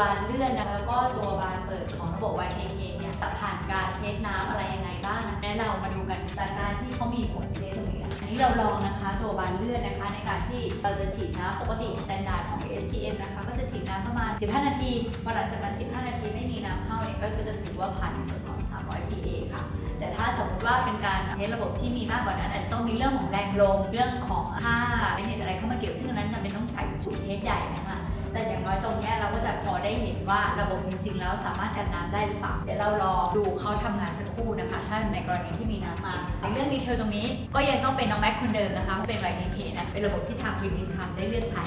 บานเลื่อนนะแล้วก็ตัวบานเปิดของระบบ YKK เนี่ยจะผ่านการเทสน้ำอะไรยังไงบ้างนะและเรามาดูกันจากการที่เขามีผลเทสตรงนี้อะอันนี้เราลองนะคะตัวบานเลื่อนนะคะในการที่เราจะฉีดน้ำปกติสแตนดาร์ดของ SPM นะคะก็จะฉีดน้ำประมาณ 15 นาทีพอหลังจากนั้น15 นาทีไม่มีน้ำเข้าเนี่ยก็จะถือว่าผ่านในส่วนของ 300 PA ค่ะแต่ถ้าสมมติว่าเป็นการเทสระบบที่มีมากกว่านั้นอาจจะต้องมีเรื่องของแรงลมเรื่องของค่าไอเน็ตอะไรเข้ามาเกี่ยวซึ่งนนั้นจำเป็นต้องใส่จุดเทสใหญ่นะคะ แต่อย่างน้อยตรงเนี้ยเราก็จะพอได้เห็นว่าระบบจริงๆแล้วสามารถกันน้ำได้หรือเปล่าเดี๋ยวเรารอดูเขาทำงานสักครู่นะคะ ถ้าในกรณีที่มีน้ำมาในเรื่องดีเทลตรงนี้ก็ยังต้องเป็นน้องแม็กคนเดิมนะคะ เป็น YKK นะเป็นระบบที่ทางวินดินทำได้เลือกใช้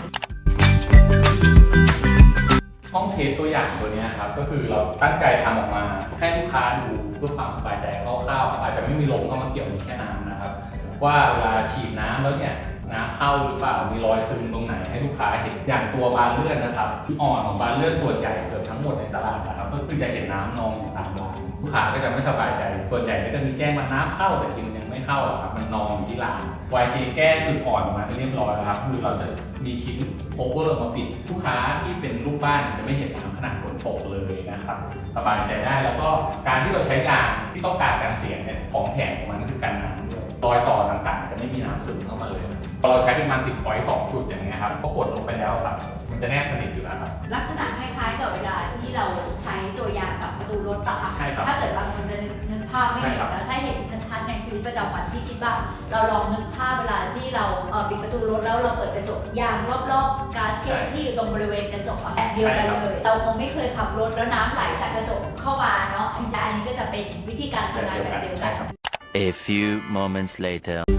ห้องเทสตัวอย่างตัวเนี้ยครับก็คือเราตั้งใจทำออกมา ให้ลูกค้าดูเพื่อความสบายใจคร่าวๆอาจจะไม่มีลมเข้ามาเกี่ยวมีแค่น้ำนะครับ ว่าเวลาฉีดน้ำแล้วเนี่ย น้ำเข้าหรือเปล่ามีรอยซึมตรงไหนให้ลูกค้าเห็นอย่างตัวบานเลื่อนนะครับที่อ่อนของบานเลื่อนส่วนใหญ่เกือบทั้งหมดในตลาดนะครับก็คือจะเห็นน้ำนองอยู่ตามราน กค้าก็จะไม่สบายใจส่วนใหญ่ก็จะมีแจ้งมาน้ำเข้าแต่จริงยังไม่เข้าครับมันนองอยู่ที่รางวายทีแก้จุดอ่อนมาเรียบร้อยแล้วครับคือเราจะมีชิ้นโอเวอร์มาปิดลูกค้าที่เป็นลูกบ้านจะไม่เห็นน้ำขนาดฝนตกเลยนะครับสบายใจได้แล้วก็การที่เราใช้ยางที่ต้องการการเสียงเนี่ยของแถมของมันก็คือกันน้ำด้วยรอยต่อต่างๆ จะไม่มีน้ำซึมเข้ามาเลยพอเราใช้เป็นมันติดพอยต์สองจุดอย่างเงี้ยครับก็กดลงไปแล้วครับมันจะแนบสนิทอยู่แล้วครับลักษณะคล้ายๆกับเวลาที่เราใช้าพไม่เห็นใช่ครับแล้วถ้าเห็นชัดๆในชีวิตประจำวันพี่คิดว่าเราลองนึกภาพเวลาที่เราเอ่อปิดประตูรถแล้วเราเปิดกระจกยางรอบๆก๊าซเกตที่อยู่ตรงบริเวณกระจกอะแบบเดียวกันเลย เราคงไม่เคยขับรถแล้วน้ำไหลจากกระจกเข้ามาเนาะอันนี้ก็จะเป็นวิธีการทำงานแบบเดียวกัน A few moments later.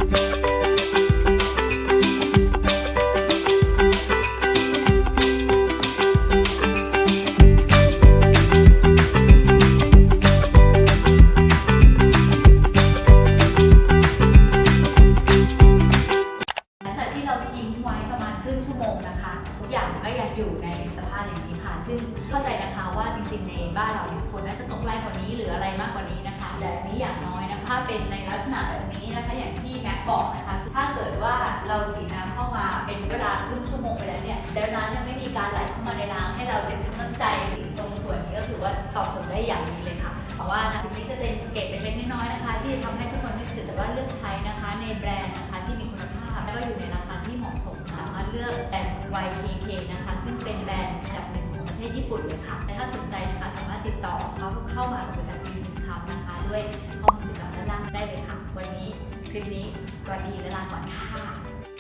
ทิ้งไว้ประมาณครึ่งชั่วโมงนะคะทุกอย่างก็ยังอยู่ในสภาพอย่างนี้ค่ะ ซึ่งเข้าใจนะคะว่าจริงๆในบ้านเราเนี่ยฝนน่าจะตกไล่กว่านี้หรืออะไรมากกว่านี้นะคะ แต่อันนี้อย่างน้อยนะคะเป็นในลักษณะแบบนี้นะคะอย่างที่แม็กบอกนะคะ ถ้าเกิดว่าเราฉีดน้ำเข้ามาเป็นเวลาครึ่งชั่วโมงไปแล้วเนี่ยแล้วน้ำยังไม่มีการไหลเข้ามาในรางให้เราเจ็บช้ำน้ำใจตรงส่วนนี้ก็ถือว่าตอบโจทย์ได้อย่างดีเลยค่ะเพราะว่านะทีนี้จะเป็นเกร็ดเล็กๆน้อยๆนะคะ ที่จะทำให้ทุกคนนึกถึงแต่ว่าเลือกใช้นะคะในแบรนด์ รนด์ YKK นะคะ ซึ่งเป็นแบรนด์อันดับหนึ่งของประเทศญี่ปุ่นเลยค่ะและถ้าสนใจนะคะสามารถติดต่อเขาเข้ามากับริษัทวินคำนะคะ ด้วยข้อมูลติดต่อด้านล่างได้เลยค่ะ วันนี้คลิปนี้สวัสดีและลาก่อนค่ะ